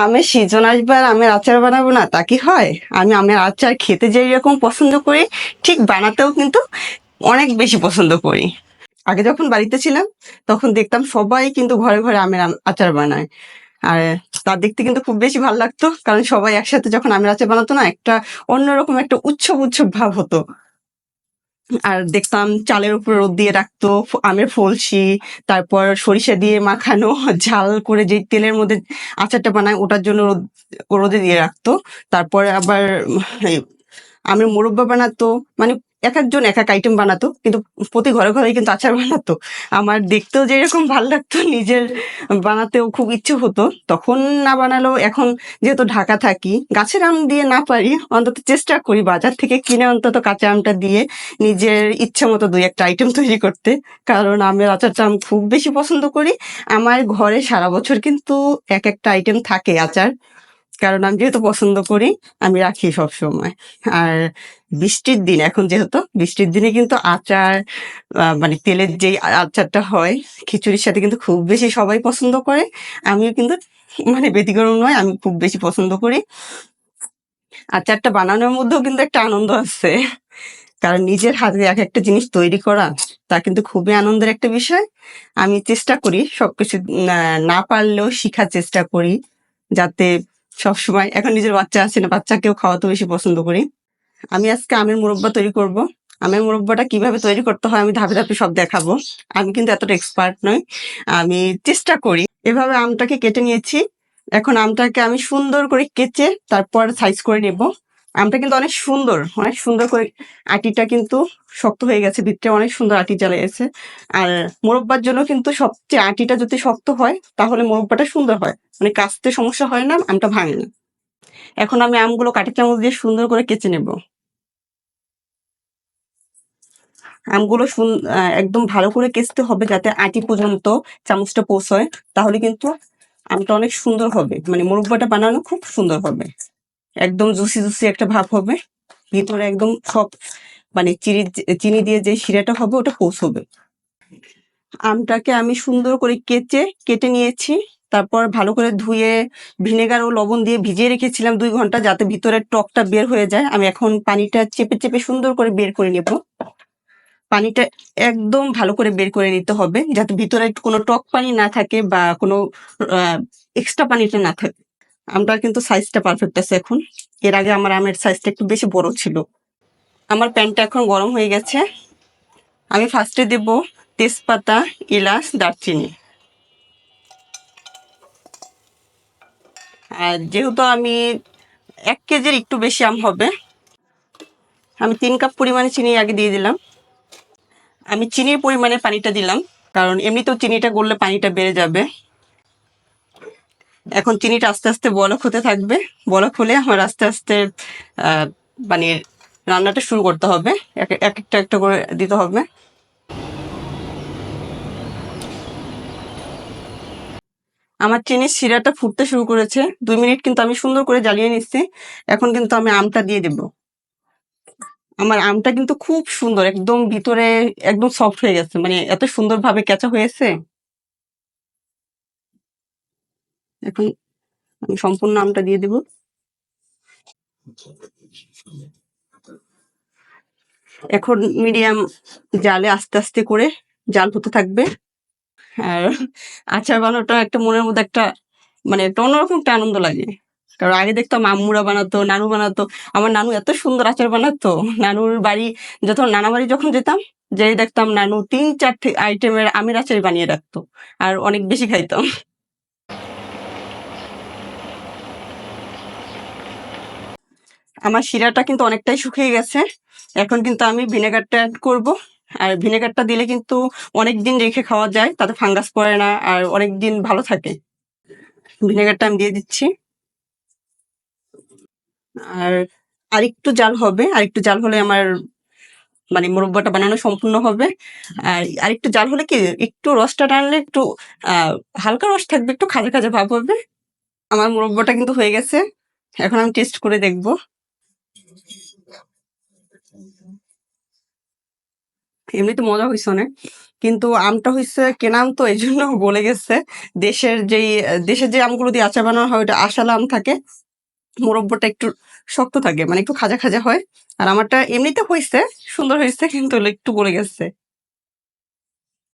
আমের সিজন আসবে আর আমের আচার বানাবো না, তা কি হয়? আমি আমের আচার খেতে যেই রকম পছন্দ করি, ঠিক বানাতেও কিন্তু অনেক বেশি পছন্দ করি। আগে যখন বাড়িতে ছিলাম, তখন দেখতাম সবাই কিন্তু ঘরে ঘরে আমের আম- আচার বানায়। আর তা দেখতে কিন্তু খুব বেশি ভালো লাগতো, কারণ সবাই একসাথে যখন আমের আচার বানাতো না, একটা অন্যরকম একটা উৎসব উৎসব ভাব হতো। আর দেখতাম চালের উপর রোদ দিয়ে রাখতো আমের ফলসি, তারপর সরিষা দিয়ে মাখানো, ঝাল করে যে তেলের মধ্যে আচারটা বানায় ওটার জন্য রোদ, রোদে দিয়ে রাখতো। তারপর আবার আমের মোরব্বা বানাতো। মানে এক একজন এক এক আইটেম বানাতো, কিন্তু প্রতি ঘরে ঘরে কিন্তু আচার বানাতো। আমার দেখতেও যেরকম ভালো লাগতো, নিজের বানাতেও খুব ইচ্ছে হতো। তখন না বানালেও এখন যেহেতু ঢাকা থাকি, গাছের আম দিয়ে না পারি, অন্তত চেষ্টা করি বাজার থেকে কিনে অন্তত কাঁচা আমটা দিয়ে নিজের ইচ্ছে মতো দুই একটা আইটেম তৈরি করতে। কারণ আমের আচারটা আমি খুব বেশি পছন্দ করি। আমার ঘরে সারা বছর কিন্তু এক একটা আইটেম থাকে আচার। কারণ আমি যেহেতু পছন্দ করি, আমি রাখি সব সময় আর বৃষ্টির দিন, এখন যেহেতু বৃষ্টির দিনে কিন্তু আচার মানে তেলের যে আচারটা হয়, খিচুড়ির সাথে কিন্তু খুব বেশি সবাই পছন্দ করে। আমিও কিন্তু মানে ব্যতিক্রম নয়, আমি খুব বেশি পছন্দ করি। আচারটা বানানোর মধ্যেও কিন্তু একটা আনন্দ আছে। কারণ নিজের হাতে এক একটা জিনিস তৈরি করা, তা কিন্তু খুবই আনন্দের একটা বিষয়। আমি চেষ্টা করি সবকিছু না পারলেও শিখার চেষ্টা করি, যাতে সবসময়। এখন নিজের বাচ্চা আছে না, বাচ্চাকেও খাওয়াতে বেশি পছন্দ করি। আমি আজকে আমের মুরব্বা তৈরি করব। আমের মুরব্বাটা কীভাবে তৈরি করতে হয় আমি ধাপে ধাপে সব দেখাবো। আমি কিন্তু এতটা এক্সপার্ট নই। আমি চেষ্টা করি। এভাবে আমটাকে কেটে নিয়েছি। এখন আমটাকে আমি সুন্দর করে কেচে তারপর সাইজ করে নেব। আমটা কিন্তু অনেক সুন্দর অনেক সুন্দর করে আটিটা কিন্তু শক্ত হয়ে গেছে, ভিতরে অনেক সুন্দর আটি জ্বালা গেছে আর মোরব্বার জন্য কিন্তু সবচেয়ে আটিটা যদি শক্ত হয়, তাহলে মোরব্বাটা সুন্দর হয়। মানে কাচতে সমস্যা হয় না, আমটা ভাঙে। না এখন আমি আমগুলো কাঠি চামচ দিয়ে সুন্দর করে কেচে নেব। আমগুলো একদম ভালো করে কেচতে হবে যাতে আটি পর্যন্ত চামচটা পৌঁছয়, তাহলে কিন্তু আমটা অনেক সুন্দর হবে। মানে মোরব্বাটা বানানো খুব সুন্দর হবে। একদম জুসি জুসি একটা ভাব হবে। ভিতরে একদম সব মানে চিনি চিনি দিয়ে যে শিরাটা হবে, ওটা পৌঁছবে। আমটাকে আমি সুন্দর করে কেচে, কেটে নিয়েছি। তারপর ভালো করে ধুয়ে, ভিনেগার ও লবণ দিয়ে ভিজিয়ে রেখেছিলাম দুই ঘণ্টা যাতে ভিতরের টকটা বের হয়ে যায়। আমি এখন পানিটা চেপে চেপে সুন্দর করে বের করে নেব। পানিটা একদম ভালো করে বের করে নিতে হবে, যাতে ভিতরে কোনো টক পানি না থাকে বা কোনো এক্সট্রা পানিটা না থাকে। আমটার কিন্তু সাইজটা পারফেক্ট আছে এখন। এর আগে আমার আমের সাইজটা একটু বেশি বড় ছিল। আমার প্যানটা এখন গরম হয়ে গেছে। আমি ফার্স্টে দেব তেজপাতা, এলাচ, দারচিনি। আর যেহেতু আমি এক কেজির একটু বেশি আম হবে, আমি তিন কাপ পরিমাণে চিনি আগে দিয়ে দিলাম। আমি চিনির পরিমাণে পানিটা দিলাম, কারণ এমনিতেও চিনিটা গললে পানিটা বেড়ে যাবে। এখন চিনিটা আস্তে আস্তে বলক হতে থাকবে। বলক হলে আমার আস্তে আস্তে মানে রান্নাটা শুরু করতে হবে। এক এক একটা একটা করে দিতে হবে। আমার চিনির শিরাটা ফুটতে শুরু করেছে। দুই মিনিট কিন্তু আমি সুন্দর করে জ্বালিয়ে নিচ্ছি। এখন কিন্তু আমি আমটা দিয়ে দেব। আমার আমটা কিন্তু খুব সুন্দর, একদম ভিতরে একদম সফট হয়ে গেছে। মানে এত সুন্দরভাবে কেঁচা হয়েছে। এখন আমি সম্পূর্ণ আমটা দিয়ে দেব। এখন মিডিয়াম জালে আস্তে আস্তে করে জাল হতে থাকবে। আর আচার বানানোটা একটা মনের মধ্যে একটা মানে একটা অন্যরকম একটা আনন্দ লাগে। কারণ আগে দেখতাম আম্মুরা বানাতো, নানু বানাতো, আমার নানু এত সুন্দর আচার বানাতো। নানুর বাড়ি যখন, নানা বাড়ি যখন যেতাম যেই দেখতাম নানু তিন চারটে আইটেমের আমের আচার বানিয়ে রাখতো। আর অনেক বেশি খাইতাম। আমার শিরাটা কিন্তু অনেকটাই শুকিয়ে গেছে। এখন কিন্তু আমি ভিনেগারটা অ্যাড করব। আর ভিনেগারটা দিলে কিন্তু অনেক দিন রেখে খাওয়া যায়, তাতে ফাঙ্গাস পড়ে না আর অনেক দিন ভালো থাকে। ভিনেগারটা আমি দিয়ে দিচ্ছি। আর আরেকটু জাল হবে, আরেকটু জাল হলে আমার মানে মুরব্বাটা বানানো সম্পূর্ণ হবে। আর আরেকটু জাল হলে কি, একটু রসটা টানলে একটু হালকা রস থাকবে, একটু খাজা খাজা ভাব হবে। আমার মুরব্বাটা কিন্তু হয়ে গেছে। এখন আমি টেস্ট করে দেখব। এমনিতে মজা হয়েছে অনেক। কিন্তু আমটা হচ্ছে কেনাম তো এই জন্য বলে গেছে, দেশের যেই, দেশের যে আমগুলো দিয়ে আচার বানানো হয় ওটা আশাল আম থাকে। মোরব্বটা একটু শক্ত থাকে মানে একটু খাজা খাজা হয়। আর আমারটা এমনিতে হয়েছে সুন্দর হয়েছে কিন্তু একটু বলে গেছে।